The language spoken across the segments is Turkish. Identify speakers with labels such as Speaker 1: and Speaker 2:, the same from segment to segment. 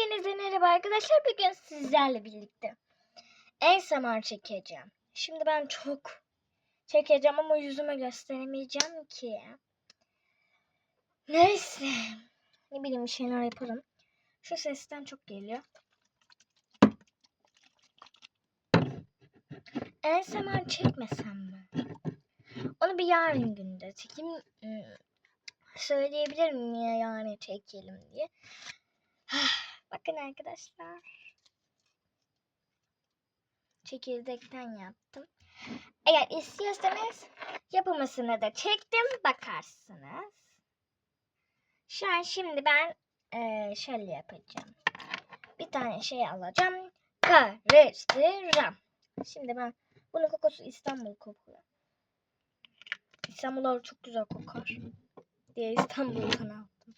Speaker 1: Hepinize merhaba arkadaşlar. Bugün sizlerle birlikte ASMR çekeceğim. Şimdi ben çok çekeceğim ama yüzüme gösteremeyeceğim ki. Neyse. Ne bileyim bir şeyler yaparım. Şu sesten çok geliyor. ASMR çekmesem mi? Onu bir yarın günde çekeyim. Hmm, Söyleyebilirim niye yarın çekelim diye. Bakın arkadaşlar. Çekirdekten yaptım. Eğer istiyorsanız yapımısını da çektim. Bakarsınız. Şu an şimdi ben eee, şöyle yapacağım. Bir tane şey alacağım. Karıştıracağım. Şimdi ben bunun kokusu İstanbul kokuyor. İstanbul'da çok güzel kokar. Diye İstanbul'dan aldım.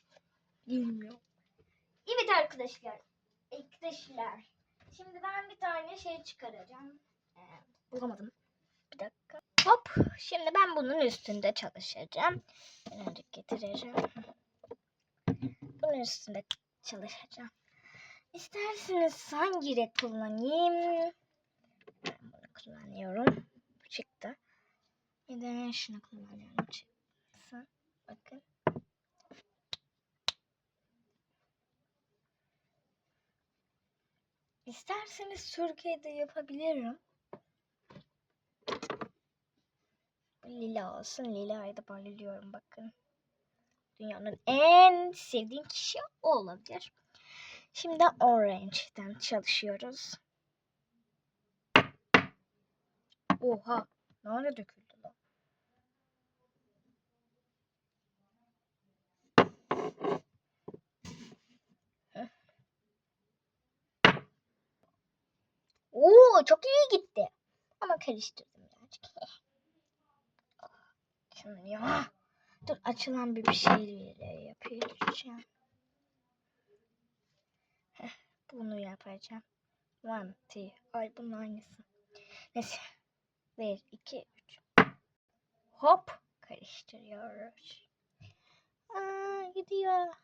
Speaker 1: Bilmiyorum. Arkadaşlar. Arkadaşlar. Şimdi ben bir tane şey çıkaracağım. Ee, bulamadım. Bir dakika. Hop. Şimdi ben bunun üstünde çalışacağım. Önce getireceğim. Bunun üstünde çalışacağım. İsterseniz hangi renk kullanayım? Ben bunu kullanıyorum. Bu çıktı. Bir de şunu kullanıyorum. Çıktı. Bakın. İsterseniz Türkiye'de yapabilirim. Lila olsun. Lila'yı da bayılıyorum bakın. Dünyanın en sevdiğim kişi o olabilir. Şimdi Orange'den çalışıyoruz. Oha. Nerede döküldü lan? Oo çok iyi gitti. Ama karıştırdım birazcık. Şunu ya. Dur açılan bir bir şeyle yapacağım. Heh, bunu yapacağım. One, two. Ay bunun aynısı. Neyse. Bir, iki, üç. Hop. Karıştırıyoruz. Aa, gidiyor.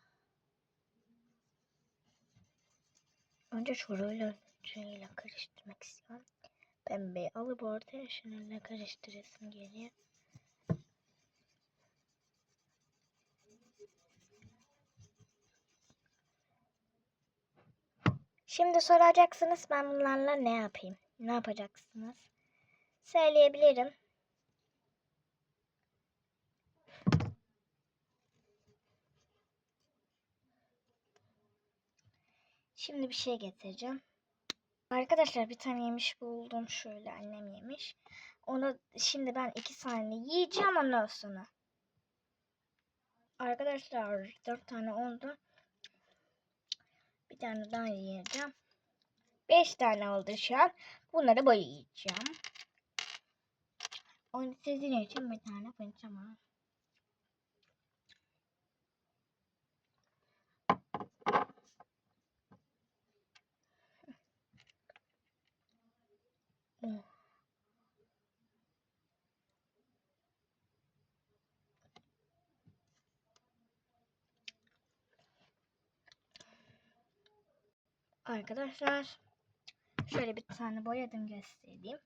Speaker 1: Önce şurayla şöyle karıştırmak istiyorum. Pembeyi alıp ortaya şununla karıştırasım geliyor. Şimdi soracaksınız ben bunlarla ne yapayım? Ne yapacaksınız? Söyleyebilirim. Şimdi bir şey getireceğim. Arkadaşlar bir tane yemiş buldum şöyle annem yemiş. Onu şimdi ben iki saniye yiyeceğim ondan sonra. Arkadaşlar dört tane oldu. Bir tane daha yiyeceğim. Beş tane oldu şu an. Bunları böyle yiyeceğim. Onu sizin için bir tane koyacağım. Oh. Arkadaşlar şöyle bir tane boyadım göstereyim.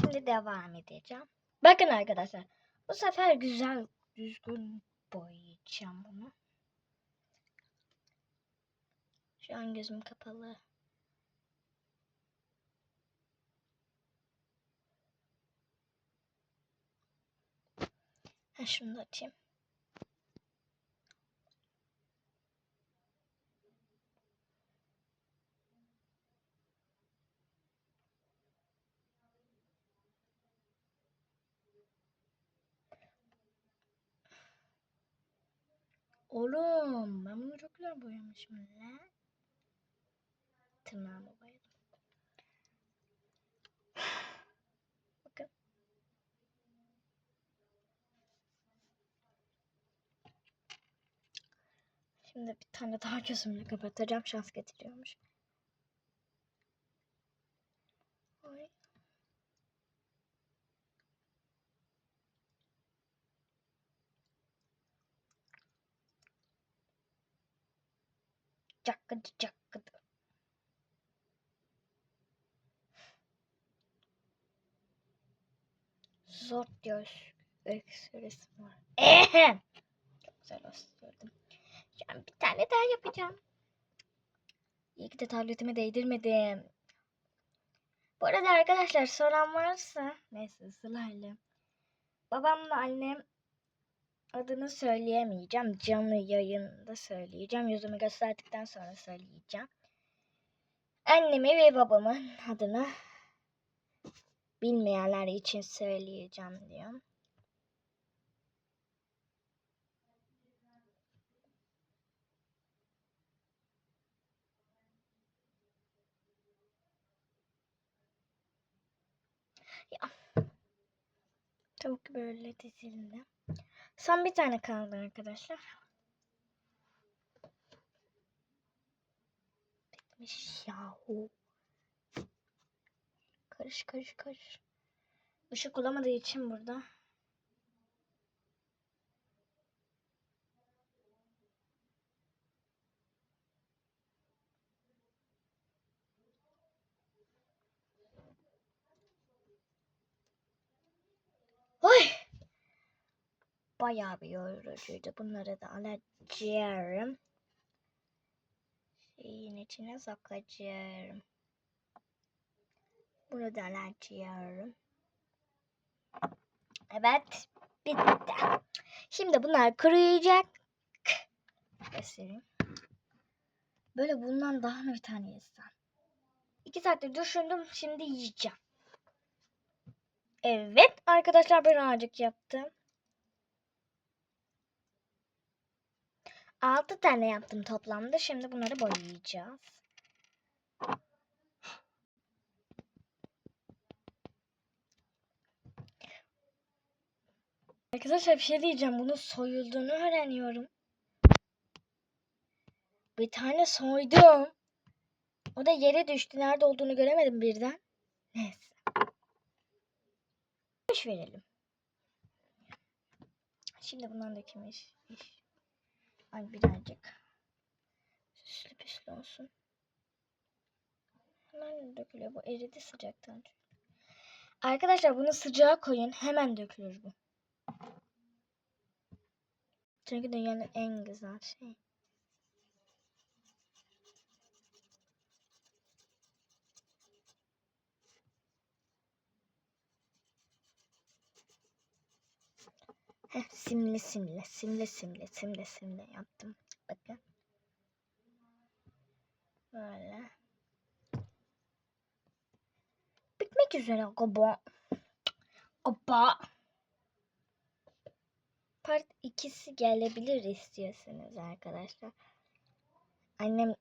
Speaker 1: Şimdi devam edeceğim. Bakın arkadaşlar bu sefer güzel düzgün boyayacağım bunu. Şu an gözüm kapalı. Ha şunu da açayım. Oğlum ben bunu çok güzel boyamışım lan. Tırnağımı boyadım. Bakın. Şimdi bir tane daha gözümle kapatacağım. Şans getiriyormuş. Ay. Cakkıdı cakkıdı. Zor diyor. Öksürüz var. Ehem. Çok güzel öksürdüm. Şimdi bir tane daha yapacağım. İyi ki de tabletimi değdirmedim. Bu arada arkadaşlar soran varsa neyse sırayla. Babamla annem adını söyleyemeyeceğim. Canlı yayında söyleyeceğim. Yüzümü gösterdikten sonra söyleyeceğim. Annemi ve babamın adını bilmeyenler için söyleyeceğim diyor. Ya. Tavuk böyle dizildi. Son bir tane kaldı arkadaşlar. Bitmiş yahu. Karış karış karış. Işık olamadığı için burada. Bayağı bir yorucuydu. Bunları da alacağım. Şeyin içine sokacağım. Bunu da alacağım. Evet. Bitti. Şimdi bunlar kuruyacak. Göstereyim. Böyle bundan daha mı bir tane yesem? İki saattir düşündüm. Şimdi yiyeceğim. Evet arkadaşlar birazcık yaptım. 6 tane yaptım toplamda. Şimdi bunları boyayacağız. Arkadaşlar bir şey diyeceğim. Bunun soyulduğunu öğreniyorum. Bir tane soydum. O da yere düştü. Nerede olduğunu göremedim birden. Neyse. Boş verelim. Şimdi bundan da iş. Ay birazcık. Süslü püslü olsun. Hemen dökülüyor. Bu eridi sıcaktan. Arkadaşlar bunu sıcağa koyun. Hemen dökülür bu. Çünkü dünyanın en güzel şeyi. Heh, simli simli, simli simli, simli simli yaptım. Bakın. Böyle. Bitmek üzere galiba. Galiba. Part ikisi gelebilir istiyorsanız arkadaşlar. Annem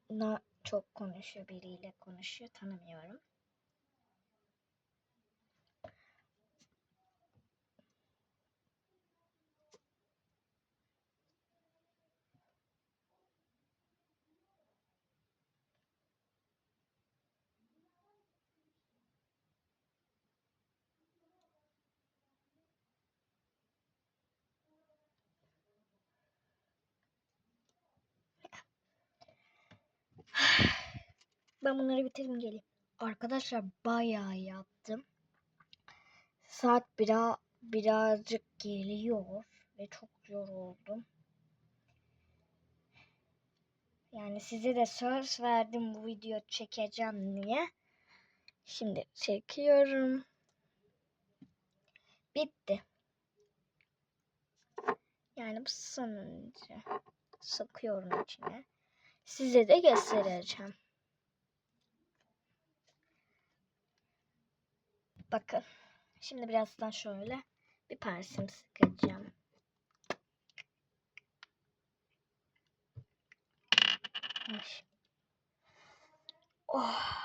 Speaker 1: çok konuşuyor. Biriyle konuşuyor. Tanımıyorum. Ben bunları bitireyim geleyim. Arkadaşlar bayağı yaptım. Saat bira, birazcık geliyor ve çok yoruldum. Yani size de söz verdim bu video çekeceğim diye. Şimdi çekiyorum. Bitti. Yani bu sonuncu. Sokuyorum içine. Size de göstereceğim. Bakın. Şimdi birazdan şöyle bir persim sıkacağım. Oh.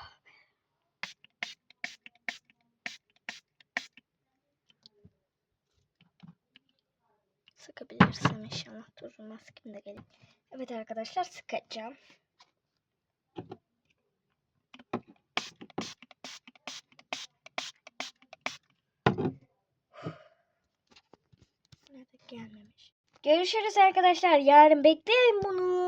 Speaker 1: Sıkabilirsem inşallah. Dur maskem de gelin. Evet arkadaşlar sıkacağım. Görüşürüz arkadaşlar. Yarın bekleyin bunu.